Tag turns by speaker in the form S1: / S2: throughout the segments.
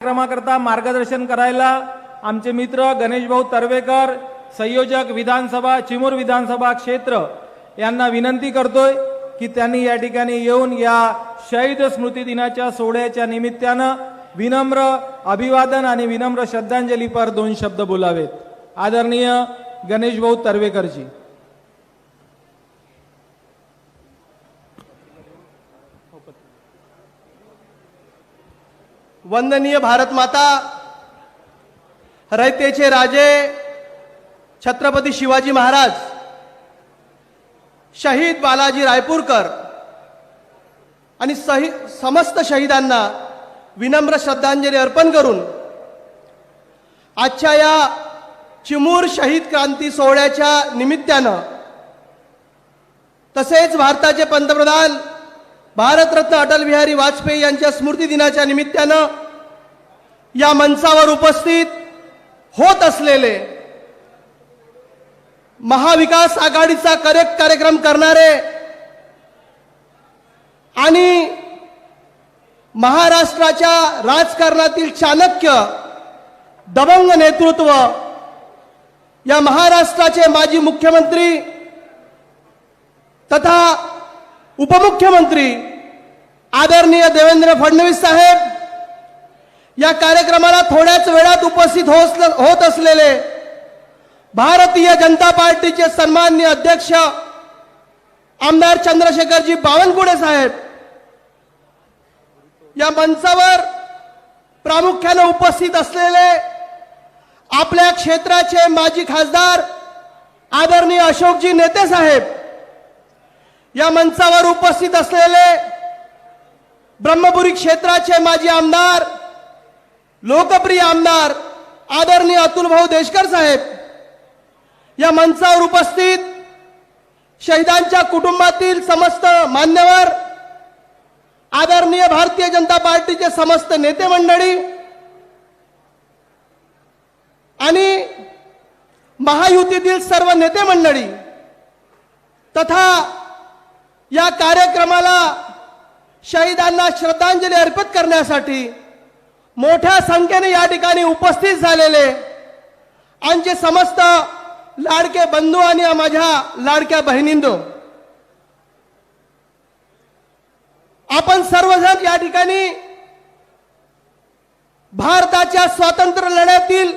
S1: कार्यक्रमाकरता मार्गदर्शन करायला आमचे मित्र गणेशभाऊ तर्वेकर संयोजक विधानसभा चिमूर विधानसभा क्षेत्र यांना विनंती करतोय की त्यांनी या ठिकाणी येऊन या शहीद स्मृती दिनाच्या सोहळ्याच्या निमित्तानं विनम्र अभिवादन आणि विनम्र श्रद्धांजलीपर दोन शब्द बोलावेत. आदरणीय गणेशभाऊ तर्वेकरजी.
S2: वंदनीय भारत माता रयतेचे राजे छत्रपती शिवाजी महाराज शहीद बालाजी रायपूरकर आणि सही समस्त शहीदांना विनम्र श्रद्धांजली अर्पण करून आजच्या या चिमूर शहीद क्रांती सोहळ्याच्या निमित्तानं तसेच भारताचे पंतप्रधान भारतरत्न अटल बिहारी वाजपेयी यांच्या स्मृती दिनाच्या निमित्तानं या मंचावर उपस्थित होत असलेले महाविकास आघाडीचा करेक्ट कार्यक्रम करणारे आणि महाराष्ट्राच्या राजकारणातील चाणक्य दबंग नेतृत्व या महाराष्ट्राचे माजी मुख्यमंत्री तथा उपमुख्यमंत्री आदरणीय देवेंद्र फडणवीस साहेब या कार्यक्रमाला थोड्याच वेळात उपस्थित होत असलेले भारतीय जनता पार्टीचे सन्मान्य अध्यक्ष आमदार चंद्रशेखरजी बावनकुळे साहेब या मंचावर प्रामुख्याने उपस्थित असलेले आपल्या क्षेत्राचे माजी खासदार आदरणीय अशोकजी नेते साहेब या मंचावर उपस्थित असलेले ब्रह्मपुरी क्षेत्राचे माजी आमदार लोकप्रिय आमदार आदरणीय अतुल भाऊ देशकर साहेब या मंचावर उपस्थित शहीदांच्या कुटुंबातील समस्त मान्यवर आदरणीय भारतीय जनता पार्टीचे समस्त नेते मंडळी आणि महायुतीतील सर्व नेते मंडळी तथा या कार्यक्रमाला शहीदांना श्रद्धांजली अर्पित करण्यासाठी मोठ्या संख्येने या ठिकाणी उपस्थित झालेले आमचे समस्त लाडके बंधू आणि माझ्या लाडक्या बहिणींदो आपण सर्वजण या ठिकाणी भारताच्या स्वातंत्र्य लढ्यातील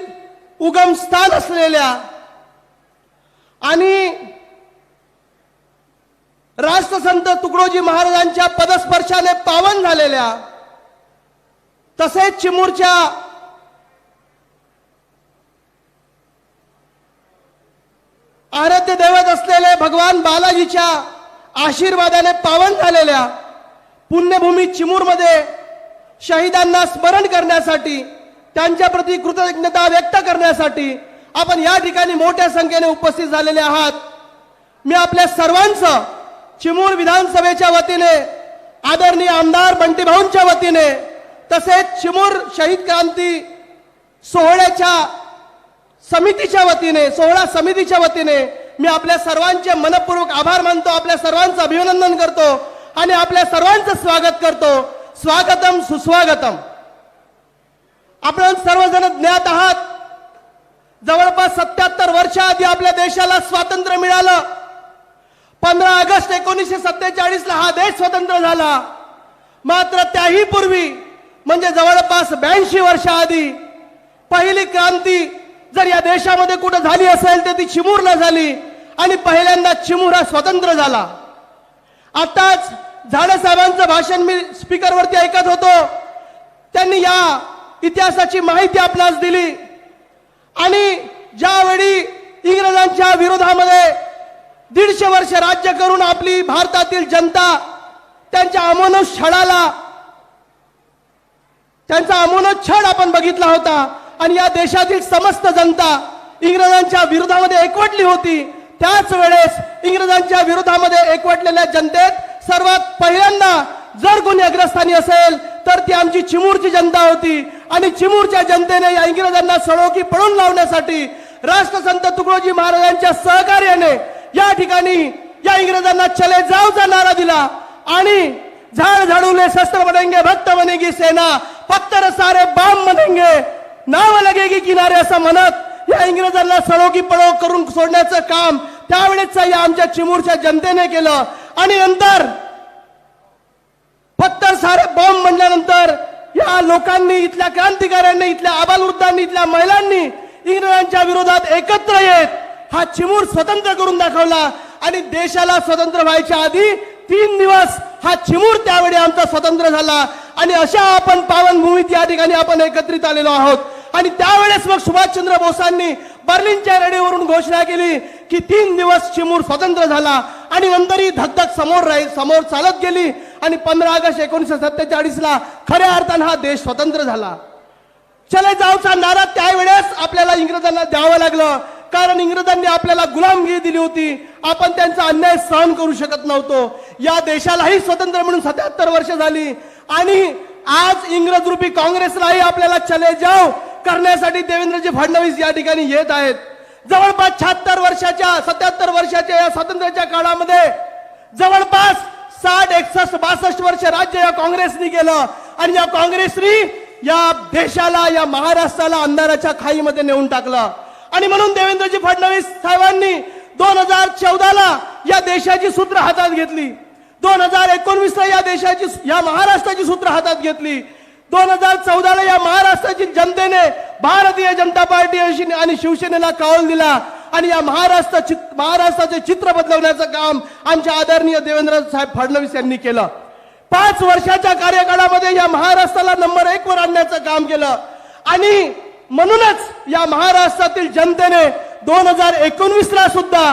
S2: उगम स्थान असलेल्या आणि राष्ट्रसंत तुकडोजी महाराजांच्या पदस्पर्शाने पावन झालेल्या तसेच चिमूरच्या आराध्य दैवत असलेले भगवान बालाजीच्या आशीर्वादाने पावन झालेल्या पुण्यभूमी चिमूरमध्ये शहीदांना स्मरण करण्यासाठी त्यांच्या प्रती कृतज्ञता व्यक्त करण्यासाठी आपण या ठिकाणी मोठ्या संख्येने उपस्थित झालेले आहात. मी आपल्या सर्वांचं चिमूर विधानसभेच्या वतीने आदरणीय आमदार बंटीभाऊंच्या वतीने तसेच चिमूर शहीद क्रांती सोहळ्याच्या समितीच्या वतीने सोहळा समितीच्या वतीने मी आपल्या सर्वांचे मनपूर्वक आभार मानतो आपल्या सर्वांचं अभिनंदन करतो आणि आपल्या सर्वांचं स्वागत करतो. स्वागतम सुस्वागतम. आपण सर्वजण ज्ञात आहात जवळपास सत्याहत्तर वर्षाआधी आपल्या देशाला स्वातंत्र्य मिळालं. पंधरा ऑगस्ट एकोणीसशे सत्तेचाळीस ला हा देश स्वतंत्र झाला. मात्र त्याही पूर्वी म्हणजे जवळपास ब्याऐंशी वर्षाआधी पहिली क्रांती जर या देशामध्ये कुठं झाली असेल तर ती चिमूरला झाली आणि पहिल्यांदा चिमूर हा स्वतंत्र झाला. आताच झाडे साहेबांचं भाषण मी स्पीकरवरती ऐकत होतो. त्यांनी या इतिहासाची माहिती आपल्यास दिली. आणि ज्यावेळी इंग्रजांच्या विरोधामध्ये दीडशे वर्ष राज्य करून आपली भारतातील जनता त्यांच्या अमोनुष छळाला त्यांचा अमोनच छळ आपण बघितला होता. आणि या देशातील समस्त जनता इंग्रजांच्या विरोधामध्ये एकवटली होती. त्याच वेळेस इंग्रजांच्या विरोधामध्ये एकवटलेल्या जनतेत सर्वात पहिल्यांदा जर कोणी अग्रस्थानी असेल तर ती आमची चिमूरची जनता होती. आणि चिमूरच्या जनतेने या इंग्रजांना सळोकी पळून लावण्यासाठी राष्ट्रसंत तुकडोजी महाराजांच्या सहकार्याने या ठिकाणी या इंग्रजांना चले जावचा नारा दिला. आणि झाड झाडूले शस्त्र बनेंगे भक्त बनेगी सेना पत्तर सारे बाम बनेंगे. नाव लगेगी किनारे असं म्हणत या इंग्रजांना सळोगी पळो करून सोडण्याचं काम त्यावेळेस या आमच्या चिमूरच्या जनतेने केलं. आणि नंतर पत्तर सारे बॉम्ब म्हणल्यानंतर या लोकांनी इथल्या क्रांतिकाऱ्यांनी इथल्या आबालवृद्धांनी इथल्या महिलांनी इंग्रजांच्या विरोधात एकत्र येत हा चिमूर स्वतंत्र करून दाखवला आणि देशाला स्वतंत्र व्हायच्या आधी तीन दिवस हा चिमूर त्यावेळी आमचा स्वतंत्र झाला. आणि अशा आपण पावनभूमीत या ठिकाणी आपण एकत्रित आलेलो आहोत. आणि त्यावेळेस मग सुभाषचंद्र बोसांनी बर्लिनच्या रेडिओवरून घोषणा केली की तीन दिवस चिमूर स्वतंत्र झाला. आणि नंतर ही समोर राहील समोर चालत गेली. आणि पंधरा ऑगस्ट एकोणीसशे सत्तेचाळीसला खऱ्या अर्थानं हा देश स्वतंत्र झाला. चले जाऊचा नारा त्यावेळेस आपल्याला इंग्रजांना द्यावं लागलं. कारण इंग्रजांनी आपल्याला गुलामगिरी दिली होती. आपण त्यांचा अन्याय सहन करू शकत नव्हतो. या देशालाही स्वतंत्र म्हणून सत्याहत्तर वर्ष झाली. आणि आज इंग्रज रूपी काँग्रेसलाही आपल्याला चले जाव करण्यासाठी देवेंद्रजी फडणवीस या ठिकाणी येत आहेत. जवळपास शहात्तर वर्षाच्या सत्याहत्तर वर्षाच्या या स्वातंत्र्याच्या काळामध्ये जवळपास साठ एकसष्ट बासष्ट वर्ष राज्य या काँग्रेसनी केलं. आणि या काँग्रेसनी या देशाला या महाराष्ट्राला अंधाराच्या खाईमध्ये नेऊन टाकलं. आणि म्हणून देवेंद्रजी फडणवीस साहेबांनी दोन हजार चौदाला या देशाची सूत्र हातात घेतली. दोन हजार एकोणवीस ला या देशाची या महाराष्ट्राची सूत्र हातात घेतली. दोन हजार चौदाला या महाराष्ट्राची जनतेने भारतीय जनता पार्टी आणि शिवसेनेला कौल दिला आणि या महाराष्ट्र महाराष्ट्राचे चित्र बदलवण्याचं काम आमच्या आदरणीय देवेंद्र साहेब फडणवीस यांनी केलं. पाच वर्षाच्या कार्यकाळामध्ये या महाराष्ट्राला नंबर एक वर आणण्याचं काम केलं. आणि म्हणूनच या महाराष्ट्रातील जनतेने दोन हजार एकोणवीस ला सुद्धा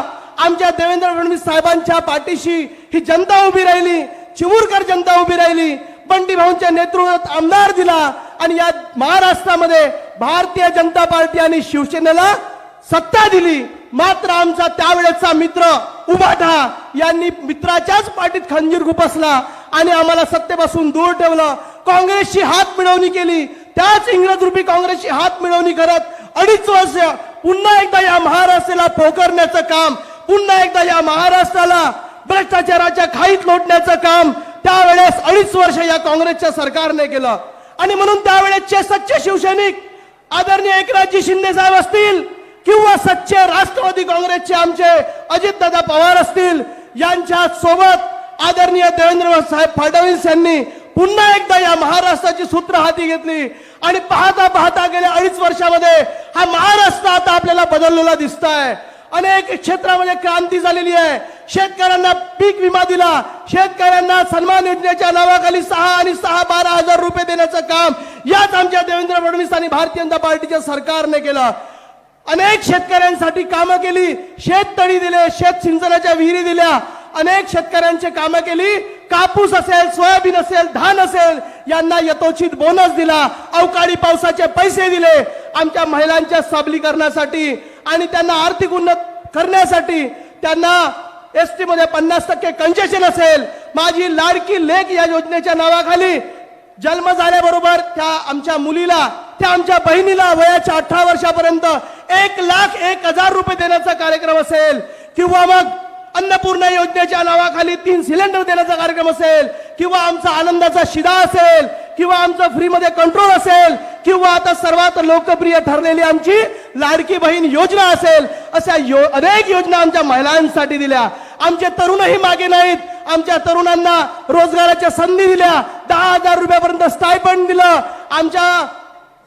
S2: आमच्या देवेंद्र फडणवीस साहेबांच्या पाठीशी ही जनता उभी राहिली चिमूरकर जनता उभी राहिली बंटी भाऊंच्या नेतृत्वात आमदार दिला आणि या महाराष्ट्रामध्ये भारतीय जनता पार्टी आणि शिवसेनेला सत्ता दिली. मात्र आमचा त्यावेळेचा मित्र उभाठा यांनी मित्राच्याच पाठीत खंजीर खुपसला आणि आम्हाला सत्तेपासून दूर ठेवलं. काँग्रेसची हात मिळवणी केली. त्याच इंग्रज रूपी काँग्रेसची हात मिळवणी करत अडीच वर्ष पुन्हा एकदा या महाराष्ट्राला पोकरण्याचं काम पुन्हा एकदा या महाराष्ट्राला भ्रष्टाचाराच्या खाईत लोटण्याचं काम त्यावेळेस अडीच वर्ष या काँग्रेसच्या सरकारने केलं. आणि म्हणून त्यावेळेसचे सच्चे शिवसैनिक आदरणीय एकनाथजी शिंदे साहेब असतील किंवा सच्चे राष्ट्रवादी काँग्रेसचे आमचे अजितदादा पवार असतील यांच्या सोबत आदरणीय देवेंद्र साहेब फडणवीस यांनी पुन्हा एकदा या महाराष्ट्राची सूत्र हाती घेतली. आणि पाहता पाहता गेल्या अडीच वर्षामध्ये हा महाराष्ट्र आता आपल्याला बदललेला दिसत आहे अनेक क्षेत्रामध्ये क्रांती झालेली आहे. शेतकऱ्यांना पीक विमा दिला. शेतकऱ्यांना सन्मान योजनेच्या नावाखाली सहा आणि सहा बारा हजार रुपये देण्याचं काम याच आमच्या देवेंद्र फडणवीस आणि भारतीय जनता पार्टीच्या सरकारने केलं. अनेक शेतकऱ्यांसाठी कामं केली. शेततळी दिले शेत सिंचनाच्या विहिरी दिल्या. अनेक शेतकऱ्यांची कामं केली. कापूस असेल सोयाबीन असेल धान असेल यांना यथोचित बोनस दिला. अवकाळी पावसाचे पैसे दिले. आमच्या महिलांच्या सबलीकरणासाठी आणि त्यांना आर्थिक उन्नत करण्यासाठी त्यांना एस टी मध्ये पन्नास टक्के कन्सेशन असेल. माझी लाडकी लेख या योजनेच्या नावाखाली जन्म झाल्याबरोबर त्या आमच्या मुलीला त्या आमच्या बहिणीला वयाच्या अठरा वर्षापर्यंत एक लाख एक हजार रुपये देण्याचा कार्यक्रम असेल. किंवा मग अन्नपूर्णा योजनेच्या नावाखाली तीन सिलेंडर देण्याचा कार्यक्रम असेल किंवा आमचा आनंदाचा शिदा असेल किंवा आमचं फ्रीमध्ये कंट्रोल असेल किंवा आता सर्वात लोकप्रिय ठरलेली आमची लाडकी बहीण योजना असेल अशा यो अनेक योजना आमच्या महिलांसाठी दिल्या. आमचे तरुणही मागे नाहीत. आमच्या तरुणांना रोजगाराच्या संधी दिल्या. दहा हजार रुपयापर्यंत स्टायपंड दिलं. आमच्या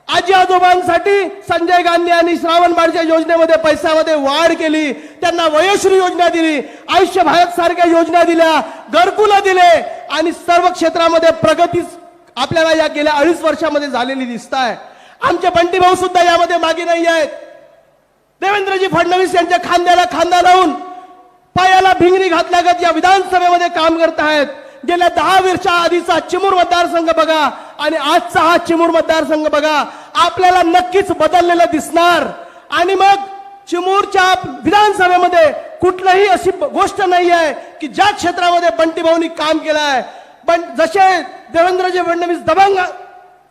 S2: आजी आजोबांसाठी संजय गांधी आणि श्रावण बाळच्या योजनेमध्ये पैशामध्ये वाढ केली. त्यांना वयोश्री योजना दिली. आयुष्य भारत सारख्या योजना दिल्या. घरकुलं दिले. आणि सर्व क्षेत्रामध्ये प्रगती आपल्याला या गेल्या अडीच वर्षामध्ये झालेली दिसत आहे आमचे बंटी भाऊ सुद्धा यामध्ये मागे नाही आहेत. देवेंद्रजी फडणवीस यांच्या खांद्याला खांदा लावून पायाला भिंगरी घातल्यागत या विधानसभेमध्ये काम करत आहेत गेल्या दहा वर्षा आधीचा चिमूर मतदारसंघ बघा. आणि आजचा हा चिमूर मतदारसंघ बघा आपल्याला नक्कीच बदललेला दिसणार. आणि मग चिमूरच्या विधानसभेमध्ये कुठलंही अशी गोष्ट नाही आहे की ज्या क्षेत्रामध्ये बंटी भाऊनी काम केलं आहे पण जसे देवेंद्रजी फडणवीस दबंग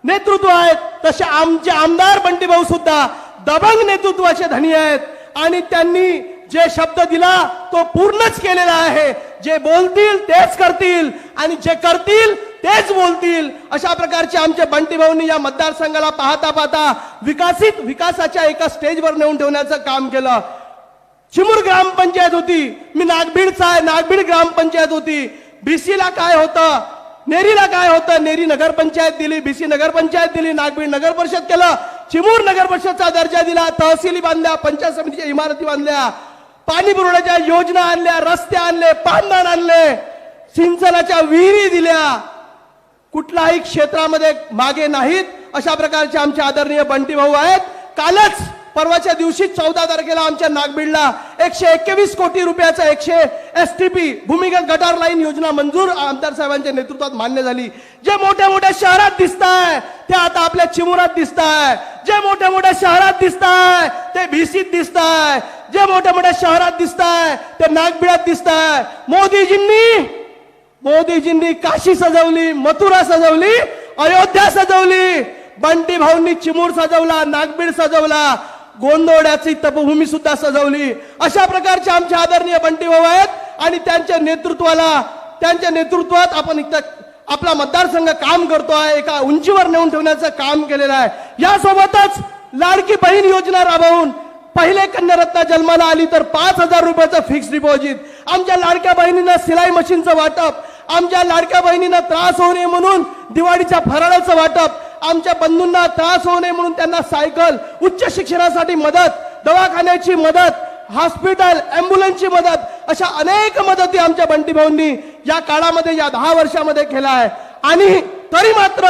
S2: नेतृत्व आहेत तसे आमचे आमदार बंटी भाऊ सुद्धा दबंग नेतृत्वाचे धनी आहेत. आणि त्यांनी जे शब्द दिला तो पूर्णच केलेला आहे. जे बोलतील तेच करतील. आणि जे करतील तेच बोलतील. अशा प्रकारचे आमचे बंटी भाऊंनी या मतदारसंघाला पाहता पाहता विकसित विकासाच्या एका स्टेजवर नेऊन ठेवण्याचं काम केलं. चिमूर ग्रामपंचायत होती. मी नागभीडचा आहे नागभीड ग्रामपंचायत होती. बीसीला काय होतं? नेरीला काय होतं? नेरी नगरपंचायत दिली बीसी नगरपंचायत दिली नागभीड नगर परिषद केलं. चिमूर नगर परिषदचा दर्जा दिला तहसीली बांधल्या पंचायत समितीच्या इमारती बांधल्या. पाणी पुरवण्याच्या योजना आणल्या रस्ते आणले पांदण आणले. सिंचनाच्या विहिरी दिल्या. कुठल्याही क्षेत्रामध्ये मागे नाहीत अशा प्रकारचे आमचे आदरणीय बंटी भाऊ आहेत. कालच परवाच्या दिवशी चौदा तारखेला आमच्या नागबीडला एकशे एकवीस कोटी रुपयाचा एकशे एस टी पी भूमिगत गटार लाईन योजना मंजूर आमदार साहेबांच्या नेतृत्वात मान्य झाली. जे मोठ्या मोठ्या शहरात दिसत आहे ते आता आपल्या चिमुरात दिसत आहे जे मोठ्या मोठ्या शहरात दिसत आहे ते भीसीत दिसत आहे जे मोठ्या मोठ्या शहरात दिसत आहे ते नागबिडात दिसत आहे मोदीजींनी मोदीजींनी काशी सजवली मथुरा सजवली अयोध्या सजवली बंटी भाऊंनी चिमूर सजवला नागबीड सजवला गोंदवड्याची तपभूमी सुद्धा सजवली. अशा प्रकारचे आमचे आदरणीय बंटी भाऊ आहेत आणि त्यांच्या नेतृत्वाला त्यांच्या नेतृत्वात आपण इथं आपला मतदारसंघ काम करतो आहे एका उंचीवर नेऊन ठेवण्याचं काम केलेलं आहे. यासोबतच लाडकी बहीण योजना राबवून पहिले कन्यारत्न जन्माला आली तर पाच हजार रुपयाचं फिक्स डिपॉझिट आमच्या लाडक्या बहिणींना सिलाई मशीनचं वाटप आमच्या लाडक्या बहिणींना त्रास होऊ नये म्हणून दिवाळीच्या फराळाचं वाटप आमच्या बंधूंना त्रास होऊ नये म्हणून त्यांना सायकल उच्च शिक्षणासाठी मदत दवाखान्याची मदत हॉस्पिटल अँब्युलन्सची मदत अशा अनेक मदती आमच्या बंटी भाऊंनी या काळामध्ये या दहा वर्षामध्ये केला आहे. आणि तरी मात्र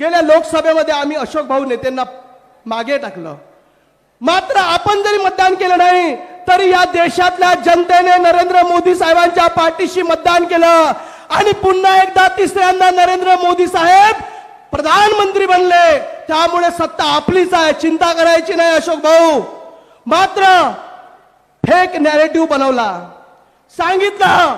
S2: गेल्या लोकसभेमध्ये आम्ही अशोक भाऊ नेत्यांना मागे टाकलं. मात्र आपण जरी मतदान केलं नाही तरी या देशातल्या जनतेने नरेंद्र मोदी साहेबांच्या पाठीशी मतदान केलं. आणि पुन्हा एकदा तिसऱ्यांदा नरेंद्र मोदी साहेब प्रधानमंत्री बनले. त्यामुळे सत्ता आपलीच आहे. चिंता करायची नाही अशोक भाऊ. मात्र फेक नॅरेटिव्ह बनवला. सांगितलं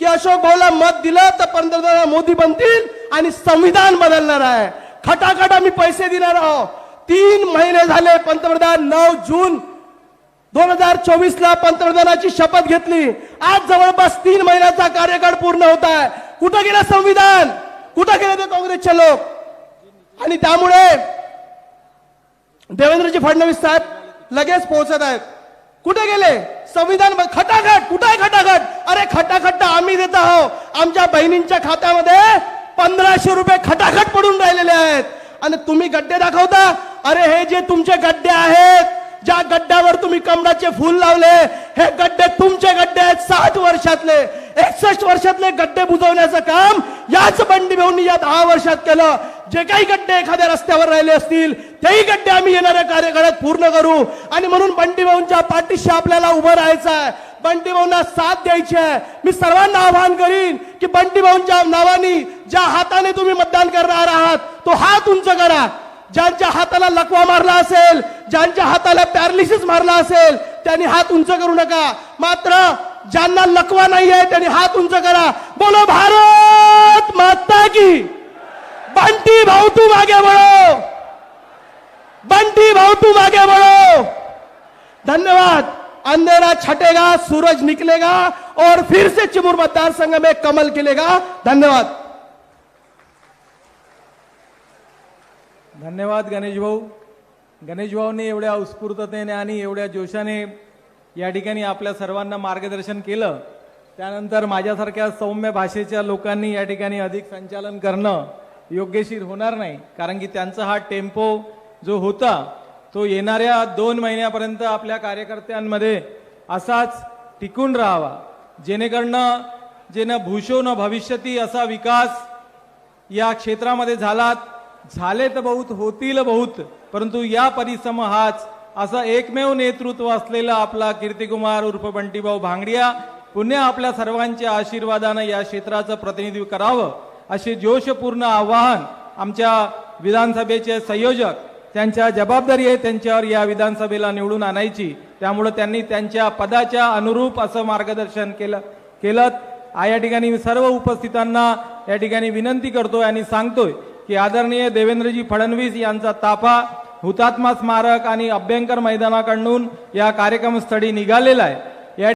S2: की अशोक भाऊला मत दिलं तर पंतप्रधान मोदी बनतील आणि संविधान बदलणार आहे. खटाखट आम्ही पैसे देणार आहोत तीन महिने झाले पंतप्रधान नऊ जून दोन हजार चोवीस ला पंतप्रधानाची शपथ घेतली. आज जवळपास तीन महिन्याचा कार्यकाळ पूर्ण होत आहे. कुठं गेलं संविधान? कुठं गेले ते काँग्रेसचे लोक? आणि त्यामुळे देवेंद्रजी फडणवीस साहेब लगेच पोहोचत आहेत. कुठे गेले? संविधान खटाखट कुठं आहे खटाखट? अरे खटाखट आम्ही देत आहोत. आमच्या बहिणींच्या खात्यामध्ये पंधराशे रुपये खटाखट पडून राहिलेले आहेत. आणि तुम्ही गड्डे दाखवता? अरे हे जे तुमचे गड्डे आहेत ज्या गड्ड्यावर तुम्ही कमळाचे फूल लावले हे गड्डे तुमचे गड्डे आहेत साठ वर्षातले एकसष्ट वर्षातले गड्डे बुजवण्याचं काम याच बंडी भाऊंनी या दहा वर्षात केलं. जे काही गड्डे एखाद्या रस्त्यावर राहिले असतील तेही गड्डे आम्ही येणाऱ्या कार्यकाळात पूर्ण करू. आणि म्हणून बंडी भाऊंच्या पाठीशी आपल्याला उभं राहायचं आहे. बंटी भाऊंना साथ द्यायची आहे. मी सर्वांना आवाहन करीन की बंटी भाऊंच्या नावानी ज्या हाताने तुम्ही मतदान करणार आहात तो हात उंच करा. ज्यांच्या हाताला लकवा मारला असेल ज्यांच्या हाताला पॅरालिसिस मारला असेल त्यांनी हात उंच करू नका. मात्र ज्यांना लकवा नाही आहे त्यांनी हात उंच करा. बोलो भारत माता की. बंटी भाऊ तू मागे वळो. बंटी भाऊ तू मागे वळो. धन्यवाद. अंधेरा छटेगा सूरज निकलेगा और फिर से चिमूर मतदार संघ में कमल खिलेगा. धन्यवाद.
S1: धन्यवाद गणेश भाऊ. गणेश एवढ्या उत्स्फूर्ततेने आणि एवढ्या जोशाने या ठिकाणी आपल्या सर्वांना मार्गदर्शन केलं. त्यानंतर माझ्यासारख्या सौम्य भाषेच्या लोकांनी या ठिकाणी अधिक संचालन करणं योग्यशीर होणार नाही कारण की त्यांचा हा टेम्पो जो होता तो येणाऱ्या दोन महिन्यापर्यंत आपल्या कार्यकर्त्यांमध्ये असाच टिकून राहावा. जेणेकडनं जे न भूषो न भविष्यती असा विकास या क्षेत्रामध्ये झालात. झाले तर बहुत होतील बहुत परंतु या परिसम हाच असं एकमेव नेतृत्व असलेला आपला कीर्तिकुमार उर्फ बंटीभाऊ भांगडिया पुन्हा आपल्या सर्वांच्या आशीर्वादानं या क्षेत्राचं प्रतिनिधित्व करावं असे जोशपूर्ण आवाहन आमच्या विधानसभेचे संयोजक त्यांच्या जबाबदारी आहे त्यांच्यावर या विधानसभेला निवडून आणायची. त्यामुळं त्यांनी त्यांच्या पदाच्या अनुरूप असं मार्गदर्शन केलं केलं या ठिकाणी मी सर्व उपस्थितांना या ठिकाणी विनंती करतोय आणि सांगतोय की आदरणीय देवेंद्रजी फडणवीस यांचा ताफा हुतात्मा स्मारक आणि अभ्यंकर मैदानाकडून या कार्यक्रमस्थळी निघालेला आहे.